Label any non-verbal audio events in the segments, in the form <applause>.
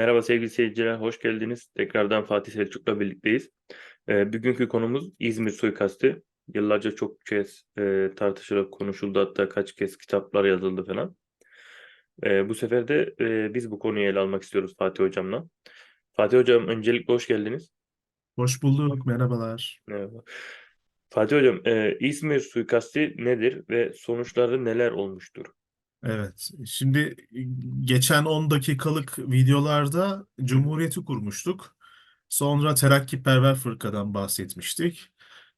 Merhaba sevgili seyirciler, hoş geldiniz. Tekrardan Fatih Selçuk'la birlikteyiz. Eee, bugünkü konumuz İzmir suikastı. Yıllarca çok kez eee, tartışılıp konuşuldu, hatta kaç kez kitaplar yazıldı falan. Eee, bu sefer de eee, biz bu konuyu ele almak istiyoruz Fatih Hocam'la. Fatih Hocam, öncelikle hoş geldiniz. Hoş bulduk, merhabalar. Merhaba. Fatih Hocam, eee, İzmir suikastı nedir ve sonuçları neler olmuştur? Evet, şimdi geçen 10 dakikalık videolarda Cumhuriyeti kurmuştuk. Sonra Terakkiperver Fırka'dan bahsetmiştik.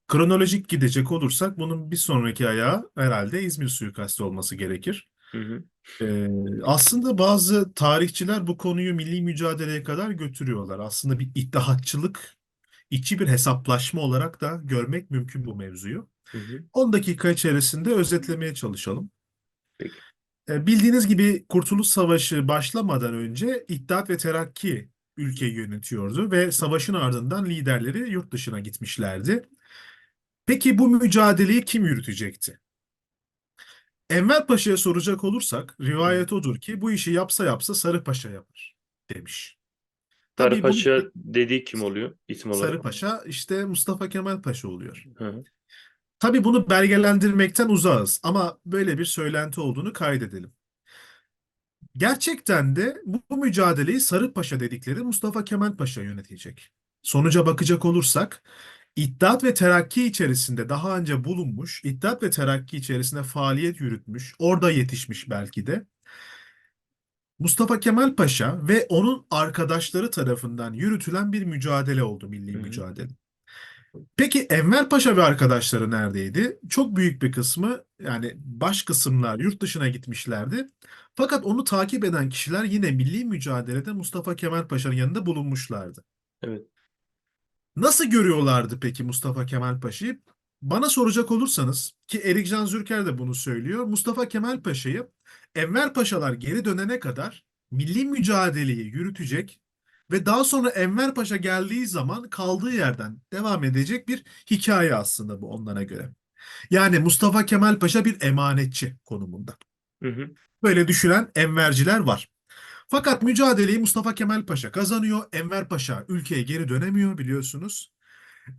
Kronolojik gidecek olursak bunun bir sonraki ayağı herhalde İzmir suikastı olması gerekir. Hı hı, Ee, aslında bazı tarihçiler bu konuyu milli mücadeleye kadar götürüyorlar. Aslında bir iddiatçılık, içi bir hesaplaşma olarak da görmek mümkün bu mevzuyu. hı hı. 10 dakika içerisinde özetlemeye çalışalım. Peki. E, Bildiğiniz gibi Kurtuluş Savaşı başlamadan önce İttihat ve Terakki ülkeyi yönetiyordu ve savaşın ardından liderleri yurt dışına gitmişlerdi. Peki bu mücadeleyi kim yürütecekti? Enver Paşa'ya soracak olursak rivayet odur ki bu işi yapsa yapsa Sarı Paşa yapar demiş. Tabii bu Paşa dediği kim oluyor isim olarak? Sarı Paşa işte Mustafa Kemal Paşa oluyor. Hı hı, Tabii bunu belgelendirmekten uzağız ama böyle bir söylenti olduğunu kaydedelim. Gerçekten de bu, mücadeleyi Sarı Paşa dedikleri Mustafa Kemal Paşa yönetecek. Sonuca bakacak olursak, İttihat ve Terakki içerisinde daha önce bulunmuş, İttihat ve Terakki içerisinde faaliyet yürütmüş, orada yetişmiş belki de. Mustafa Kemal Paşa ve onun arkadaşları tarafından yürütülen bir mücadele oldu, milli Hı hı. mücadele. Peki Enver Paşa ve arkadaşları neredeydi? Çok büyük bir kısmı yani baş kısımlar yurt dışına gitmişlerdi. Fakat onu takip eden kişiler yine milli mücadelede Mustafa Kemal Paşa'nın yanında bulunmuşlardı. evet. Nasıl görüyorlardı peki Mustafa Kemal Paşa'yı? Bana soracak olursanız ki Erik Can Zürker de bunu söylüyor. Mustafa Kemal Paşa'yı Enver Paşalar geri dönene kadar milli mücadeleyi yürütecek ve daha sonra Enver Paşa geldiği zaman kaldığı yerden devam edecek bir hikaye aslında bu onlara göre. Yani Mustafa Kemal Paşa bir emanetçi konumunda. Hı hı, Böyle düşünen Enverciler var. Fakat mücadeleyi Mustafa Kemal Paşa kazanıyor. Enver Paşa ülkeye geri dönemiyor biliyorsunuz.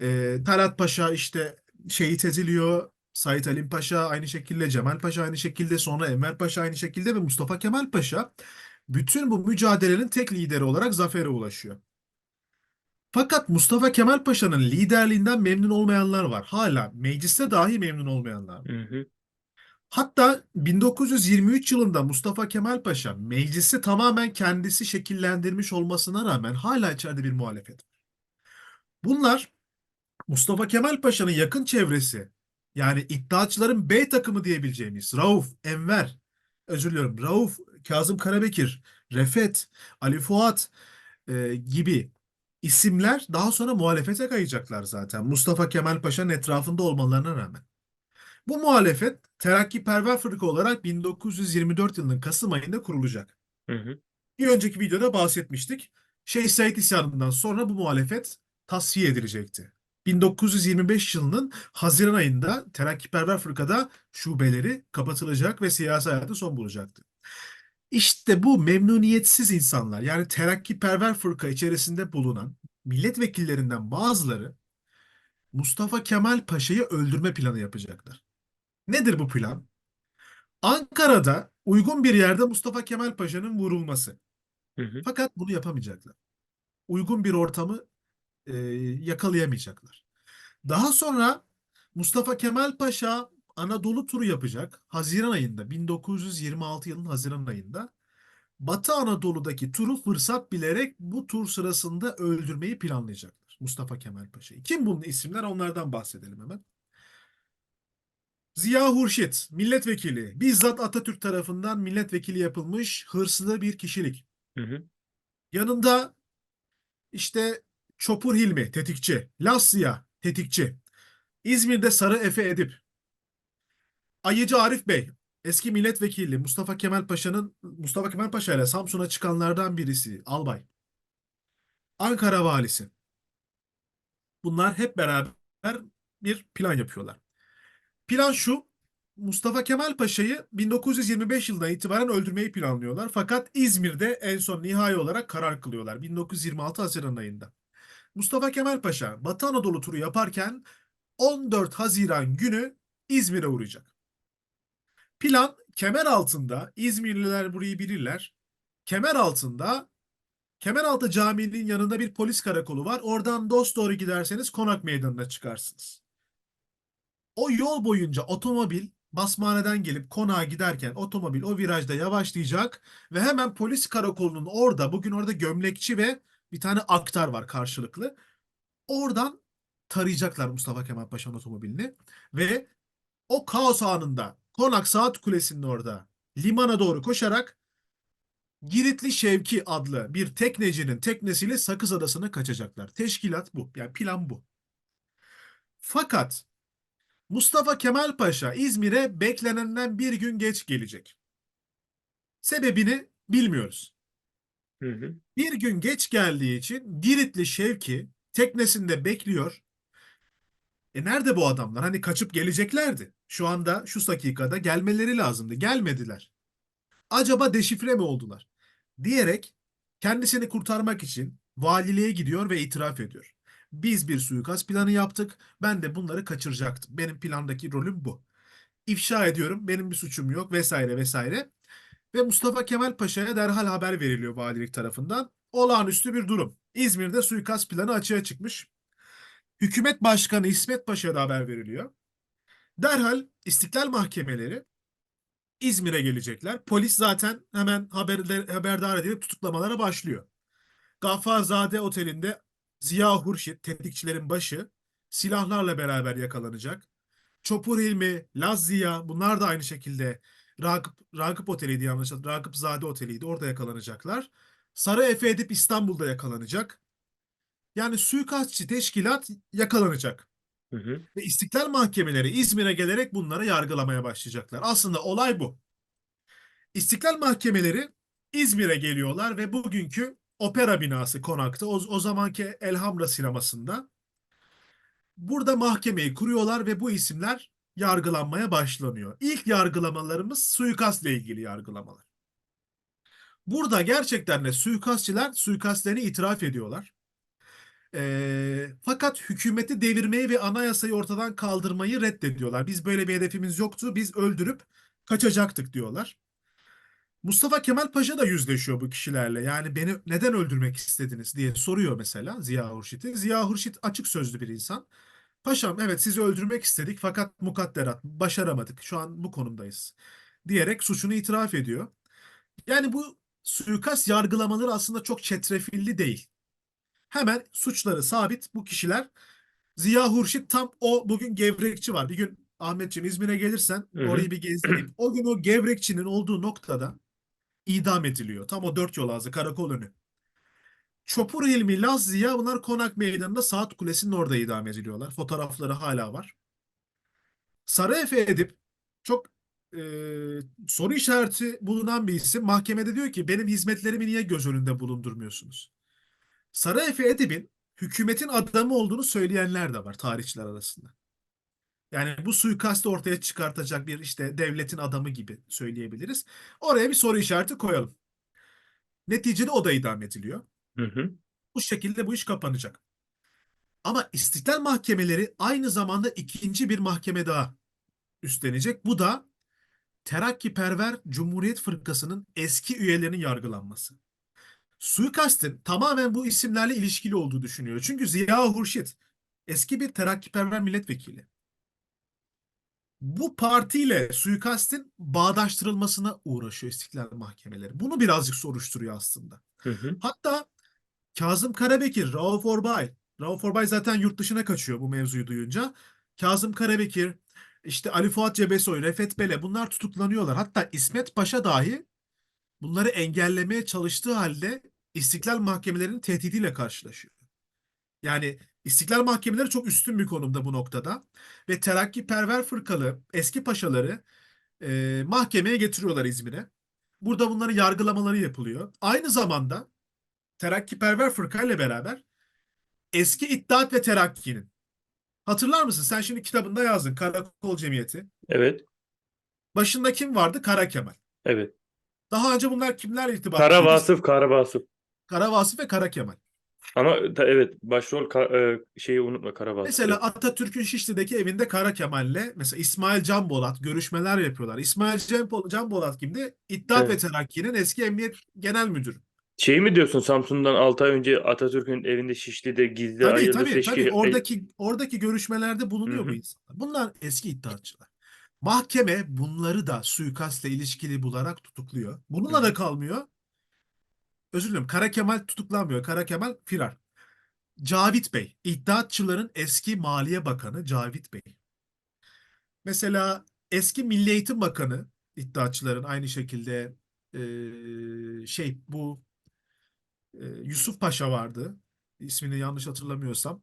Ee, Talat Paşa işte şehit ediliyor. Sait Halim Paşa aynı şekilde, Cemal Paşa aynı şekilde, sonra Enver Paşa aynı şekilde ve Mustafa Kemal Paşa bütün bu mücadelenin tek lideri olarak zafere ulaşıyor. Fakat Mustafa Kemal Paşa'nın liderliğinden memnun olmayanlar var. Hala mecliste dahi memnun olmayanlar var. hı hı, Hatta 1923 yılında Mustafa Kemal Paşa meclisi tamamen kendisi şekillendirmiş olmasına rağmen hala içeride bir muhalefet var. Bunlar Mustafa Kemal Paşa'nın yakın çevresi yani iddiaçıların B takımı diyebileceğimiz Rauf, Enver, özür diliyorum Rauf, Kazım Karabekir, Refet, Ali Fuat e, gibi isimler daha sonra muhalefete kayacaklar zaten Mustafa Kemal Paşa'nın etrafında olmalarına rağmen. Bu muhalefet Terakkiperver Fırka olarak 1924 yılının Kasım ayında kurulacak. hı hı. Bir önceki videoda bahsetmiştik. Şeyh Said isyanından sonra bu muhalefet tasfiye edilecekti. 1925 yılının Haziran ayında Terakkiperver Fırka'da şubeleri kapatılacak ve siyasi hayatı son bulacaktı. İşte bu memnuniyetsiz insanlar yani Terakkiperver Fırka içerisinde bulunan milletvekillerinden bazıları Mustafa Kemal Paşa'yı öldürme planı yapacaklar. Nedir bu plan? Ankara'da uygun bir yerde Mustafa Kemal Paşa'nın vurulması. Hı hı. Fakat bunu yapamayacaklar. Uygun bir ortamı e, yakalayamayacaklar. Daha sonra Mustafa Kemal Paşa Anadolu turu yapacak. Haziran ayında, 1926 yılının Haziran ayında. Batı Anadolu'daki turu fırsat bilerek bu tur sırasında öldürmeyi planlayacaklar. Mustafa Kemal Paşa'yı. Kim bunun isimler? Onlardan bahsedelim hemen. Ziya Hurşit, milletvekili, bizzat Atatürk tarafından milletvekili yapılmış hırslı bir kişilik. Hı hı. Yanında işte Çopur Hilmi, tetikçi, Lasya, tetikçi, İzmir'de Sarı Efe Edip, Ayıcı Arif Bey, eski milletvekili Mustafa Kemal Paşa'nın Mustafa Kemal Paşa ile Samsun'a çıkanlardan birisi, albay. Ankara valisi. Bunlar hep beraber bir plan yapıyorlar. Plan şu, Mustafa Kemal Paşa'yı 1925 yılından itibaren öldürmeyi planlıyorlar. Fakat İzmir'de en son nihai olarak karar kılıyorlar 1926 Haziran ayında. Mustafa Kemal Paşa Batı Anadolu turu yaparken 14 Haziran günü İzmir'e uğrayacak. Plan kemer altında İzmirliler burayı bilirler. Kemer altında Kemeraltı Camii'nin yanında bir polis karakolu var. Oradan dosdoğru giderseniz Konak Meydanı'na çıkarsınız. O yol boyunca otomobil Basmane'den gelip konağa giderken otomobil o virajda yavaşlayacak ve hemen polis karakolunun orada bugün orada gömlekçi ve bir tane aktar var karşılıklı. Oradan tarayacaklar Mustafa Kemal Paşa'nın otomobilini ve o kaos anında Konak Saat Kulesi'nin orada limana doğru koşarak Giritli Şevki adlı bir teknecinin teknesiyle Sakız Adası'na kaçacaklar. Teşkilat bu. Yani plan bu. Fakat Mustafa Kemal Paşa İzmir'e beklenenden bir gün geç gelecek. Sebebini bilmiyoruz. Hı hı. Bir gün geç geldiği için Giritli Şevki teknesinde bekliyor. E nerede bu adamlar? Hani kaçıp geleceklerdi. Şu anda şu dakikada gelmeleri lazımdı. Gelmediler. Acaba deşifre mi oldular? Diyerek kendisini kurtarmak için valiliğe gidiyor ve itiraf ediyor. Biz bir suikast planı yaptık. Ben de bunları kaçıracaktım. Benim plandaki rolüm bu. İfşa ediyorum. Benim bir suçum yok vesaire vesaire. Ve Mustafa Kemal Paşa'ya derhal haber veriliyor valilik tarafından. Olağanüstü bir durum. İzmir'de suikast planı açığa çıkmış. Hükümet Başkanı İsmet Paşa'ya da haber veriliyor. Derhal İstiklal Mahkemeleri İzmir'e gelecekler. Polis zaten hemen haberler, haberdar edilip tutuklamalara başlıyor. Gaffarzade Oteli'nde Ziya Hurşit, tetikçilerin başı, silahlarla beraber yakalanacak. Çopur Hilmi, Laz Ziya bunlar da aynı şekilde Ragıp, Ragıp Oteli'ydi yanlış hatırlamıyorum. Ragıp Zade Oteli'ydi. Orada yakalanacaklar. Sarı Efe Edip İstanbul'da yakalanacak. Yani suikastçı teşkilat yakalanacak. Hı hı. Ve İstiklal Mahkemeleri İzmir'e gelerek bunları yargılamaya başlayacaklar. Aslında olay bu. İstiklal Mahkemeleri İzmir'e geliyorlar ve bugünkü opera binası konakta o, o zamanki Elhamra sinemasında burada mahkemeyi kuruyorlar ve bu isimler yargılanmaya başlanıyor. İlk yargılamalarımız suikastla ilgili yargılamalar. Burada gerçekten de suikastçiler suikastlerini itiraf ediyorlar. Ee, fakat hükümeti devirmeyi ve anayasayı ortadan kaldırmayı reddediyorlar. Biz böyle bir hedefimiz yoktu. Biz öldürüp kaçacaktık diyorlar. Mustafa Kemal Paşa da yüzleşiyor bu kişilerle. Yani beni neden öldürmek istediniz diye soruyor mesela Ziya Hurşit'e. Ziya Hurşit açık sözlü bir insan. Paşam evet sizi öldürmek istedik fakat mukadderat başaramadık. Şu an bu konumdayız. Diyerek suçunu itiraf ediyor. Yani bu suikast yargılamaları aslında çok çetrefilli değil. Hemen suçları sabit bu kişiler. Ziya Hurşit tam o bugün gevrekçi var. Bir gün Ahmetciğim İzmir'e gelirsen Hı hı. orayı bir gezdireyim. O gün o gevrekçinin olduğu noktada idam ediliyor. Tam o dört yol ağzı karakol önü. Çopur Hilmi, Laz Ziya bunlar Konak Meydanı'nda Saat Kulesi'nin orada idam ediliyorlar. Fotoğrafları hala var. Sarı Efe Edip çok e, soru işareti bulunan bir isim. Mahkemede diyor ki benim hizmetlerimi niye göz önünde bulundurmuyorsunuz? Sarı Efe Edip'in hükümetin adamı olduğunu söyleyenler de var tarihçiler arasında. Yani bu suikastı ortaya çıkartacak bir işte devletin adamı gibi söyleyebiliriz. Oraya bir soru işareti koyalım. Neticede o da idam ediliyor. Hı hı. Bu şekilde bu iş kapanacak. Ama İstiklal Mahkemeleri aynı zamanda ikinci bir mahkeme daha üstlenecek. Bu da Terakkiperver Cumhuriyet Fırkası'nın eski üyelerinin yargılanması. Suikastin tamamen bu isimlerle ilişkili olduğu düşünüyor. Çünkü Ziya Hurşit eski bir terakkiperver milletvekili. Bu partiyle suikastin bağdaştırılmasına uğraşıyor İstiklal Mahkemeleri. Bunu birazcık soruşturuyor aslında. Hı hı. Hatta Kazım Karabekir, Rauf Orbay. Rauf Orbay zaten yurt dışına kaçıyor bu mevzuyu duyunca. Kazım Karabekir, işte Ali Fuat Cebesoy, Refet Bele bunlar tutuklanıyorlar. Hatta İsmet Paşa dahi bunları engellemeye çalıştığı halde İstiklal Mahkemelerinin tehdidiyle karşılaşıyor. Yani İstiklal Mahkemeleri çok üstün bir konumda bu noktada. Ve terakkiperver fırkalı eski paşaları e, mahkemeye getiriyorlar İzmir'e. Burada bunların yargılamaları yapılıyor. Aynı zamanda terakkiperver fırkayla beraber eski İttihat ve Terakki'nin hatırlar mısın? Sen şimdi kitabında yazdın Karakol Cemiyeti. Evet. Başında kim vardı? Kara Kemal. Evet. Daha önce bunlar kimlerle irtibat Kara? Vasıf, Kara Vasıf. Kara Vasıf ve Kara Kemal. Ama da, evet başrol ka- e, şeyi unutma Kara Vasıf. Mesela Atatürk'ün Şişli'deki evinde Kara Kemal'le mesela İsmail Can Bolat görüşmeler yapıyorlar. İsmail Can, Can Bolat kimdi? İttihat ve Evet. Terakki'nin eski emniyet genel müdürü. Şey mi diyorsun Samsun'dan 6 ay önce Atatürk'ün evinde Şişli'de gizli Tabii ayrıldı tabii seçki tabii oradaki oradaki görüşmelerde bulunuyor Hı bu hı. insanlar. Bunlar eski iddiatçılar. Mahkeme bunları da suikastla ilişkili bularak tutukluyor. Bununla Hı da hı. kalmıyor. Özür dilerim. Kara Kemal tutuklanmıyor. Kara Kemal firar. Cavit Bey, İttihatçıların eski Maliye Bakanı Cavit Bey. Mesela eski Milli Eğitim Bakanı İttihatçıların aynı şekilde eee, şey bu eee, Yusuf Paşa vardı. İsmini yanlış hatırlamıyorsam.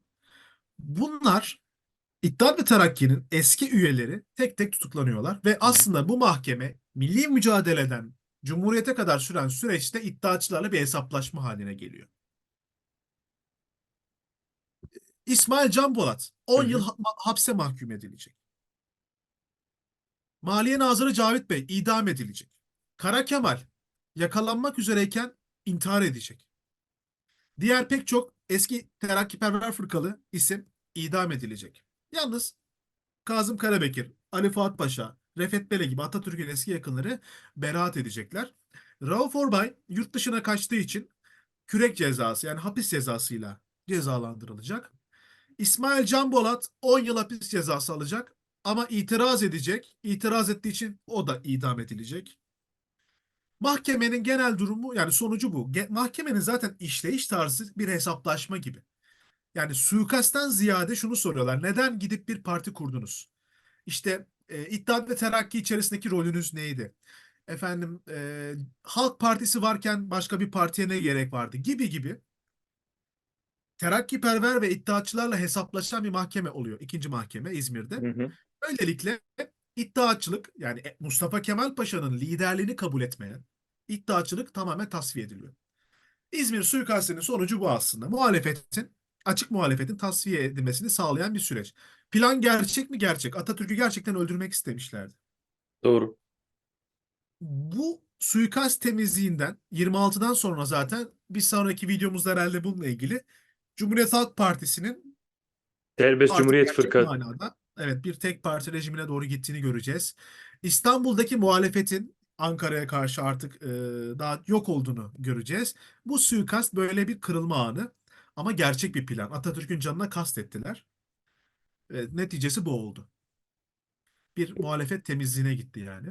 Bunlar İttihat ve Terakki'nin eski üyeleri tek tek tutuklanıyorlar ve aslında bu mahkeme milli mücadeleden Cumhuriyete kadar süren süreçte iddiaçılarla bir hesaplaşma haline geliyor. İsmail Can Bolat 10 Hı hı. yıl ha- hapse mahkum edilecek. Maliye Nazırı Cavit Bey idam edilecek. Kara Kemal yakalanmak üzereyken intihar edecek. Diğer pek çok eski terakkiperver fırkalı isim idam edilecek. Yalnız Kazım Karabekir, Ali Fuat Paşa, Refet Bele gibi Atatürk'ün eski yakınları beraat edecekler. Rauf Orbay yurt dışına kaçtığı için kürek cezası yani hapis cezasıyla cezalandırılacak. İsmail Can Bolat 10 yıl hapis cezası alacak ama itiraz edecek. İtiraz ettiği için o da idam edilecek. Mahkemenin genel durumu yani sonucu bu. Mahkemenin zaten işleyiş tarzı bir hesaplaşma gibi. Yani suikastten ziyade şunu soruyorlar. Neden gidip bir parti kurdunuz? İşte e, İttihat ve Terakki içerisindeki rolünüz neydi? Efendim e, Halk Partisi varken başka bir partiye ne gerek vardı? Gibi gibi. Terakkiperver ve iddiatçılarla hesaplaşan bir mahkeme oluyor. İkinci mahkeme İzmir'de. Hı hı. Böylelikle iddiatçılık yani Mustafa Kemal Paşa'nın liderliğini kabul etmeyen iddiatçılık tamamen tasfiye ediliyor. İzmir suikastinin sonucu bu aslında. Muhalefetin, açık muhalefetin tasfiye edilmesini sağlayan bir süreç. Plan gerçek mi? Gerçek. Atatürk'ü gerçekten öldürmek istemişlerdi. Doğru. Bu suikast temizliğinden 26'dan sonra zaten bir sonraki videomuzda herhalde bununla ilgili Cumhuriyet Halk Partisi'nin Serbest Cumhuriyet Fırkası. manada evet bir tek parti rejimine doğru gittiğini göreceğiz. İstanbul'daki muhalefetin Ankara'ya karşı artık e, daha yok olduğunu göreceğiz. Bu suikast böyle bir kırılma anı ama gerçek bir plan. Atatürk'ün canına kastettiler. Evet, neticesi bu oldu. Bir muhalefet temizliğine gitti yani.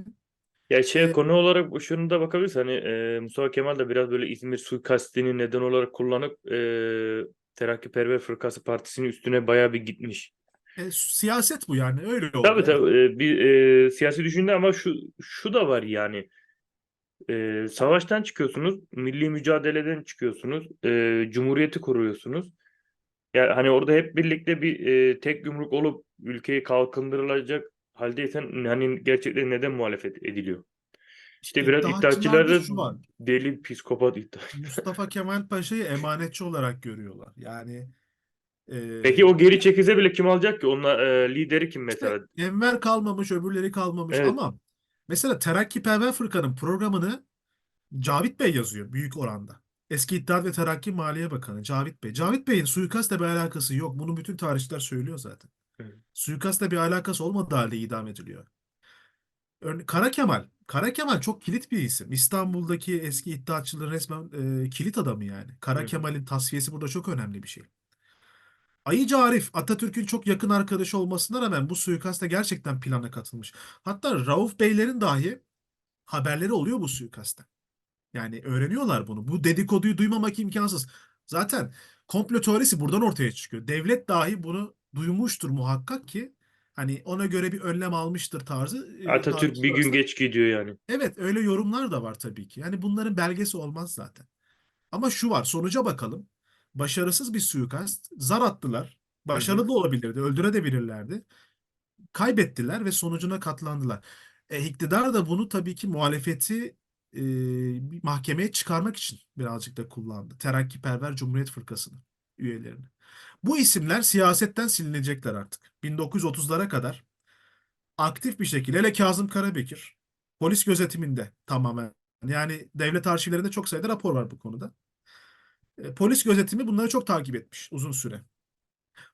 Ya şey E, konu olarak şunu da bakabiliriz. Hani e, Mustafa Kemal de biraz böyle İzmir suikastini neden olarak kullanıp e, Terakkiperver Fırkası Partisi'nin üstüne bayağı bir gitmiş. e, siyaset bu yani öyle oldu. Tabii tabii e, bir e, siyasi düşünce ama şu şu da var yani. E, savaştan çıkıyorsunuz, milli mücadeleden çıkıyorsunuz, e, cumhuriyeti kuruyorsunuz. Ya hani orada hep birlikte bir e, tek yumruk olup ülkeyi kalkındırılacak haldeysen hani gerçekten neden muhalefet ediliyor? İşte biraz iddiatçıları şu var. deli, psikopat iddia. Mustafa <laughs> Kemal Paşa'yı emanetçi olarak görüyorlar. Yani e, Peki o geri çekilse bile kim alacak ki? Onunla e, lideri kim işte mesela? Enver kalmamış, öbürleri kalmamış Evet. ama mesela Terakkiperver Fırka'nın programını Cavit Bey yazıyor büyük oranda. Eski İttihat ve Terakki Maliye Bakanı Cavit Bey. Cavit Bey'in suikastla bir alakası yok. Bunu bütün tarihçiler söylüyor zaten. Evet. Suikastla bir alakası olmadığı halde idam ediliyor. Örne Kara Kemal. Kara Kemal çok kilit bir isim. İstanbul'daki eski iddiatçıların resmen e, kilit adamı yani. Kara hı. Kemal'in tasfiyesi burada çok önemli bir şey. Ayıcı Arif, Atatürk'ün çok yakın arkadaşı olmasına rağmen bu suikasta gerçekten plana katılmış. Hatta Rauf Beylerin dahi haberleri oluyor bu suikastta. Yani öğreniyorlar bunu. Bu dedikoduyu duymamak imkansız. Zaten komplo teorisi buradan ortaya çıkıyor. Devlet dahi bunu duymuştur muhakkak ki hani ona göre bir önlem almıştır tarzı. e, Atatürk tarihçiler bir gün geç gidiyor yani. Evet öyle yorumlar da var tabii ki. Yani bunların belgesi olmaz zaten. Ama şu var sonuca bakalım. Başarısız bir suikast. Zar attılar. Başarılı da olabilirdi. Öldürebilirlerdi. Kaybettiler ve sonucuna katlandılar. E, iktidar da bunu tabii ki muhalefeti e, mahkemeye çıkarmak için birazcık da kullandı. Terakkiperver Cumhuriyet Fırkası'nı, üyelerini. Bu isimler siyasetten silinecekler artık. 1930'lara kadar aktif bir şekilde hele Kazım Karabekir polis gözetiminde tamamen yani devlet arşivlerinde çok sayıda rapor var bu konuda. E, Polis gözetimi bunları çok takip etmiş uzun süre.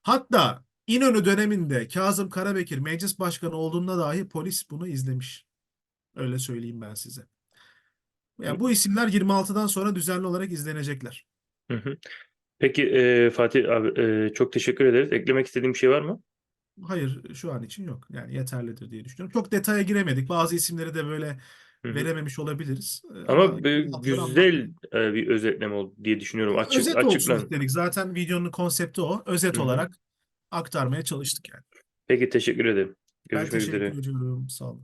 Hatta İnönü döneminde Kazım Karabekir meclis başkanı olduğunda dahi polis bunu izlemiş. Öyle söyleyeyim ben size. Yani bu isimler 26'dan sonra düzenli olarak izlenecekler. Hı hı. Peki e, Fatih abi e, çok teşekkür ederiz. Eklemek istediğim bir şey var mı? Hayır şu an için yok. Yani yeterlidir diye düşünüyorum. Çok detaya giremedik. Bazı isimleri de böyle Verememiş olabiliriz. Ee, Ama hatları güzel anlattık. e, bir özetleme oldu diye düşünüyorum. Açık Özet olsun açıklan. istedik. Zaten videonun konsepti o. Özet Hı hı. olarak aktarmaya çalıştık yani. Peki teşekkür ederim. Ben Görüşmek teşekkür üzere. ediyorum. Sağ olun.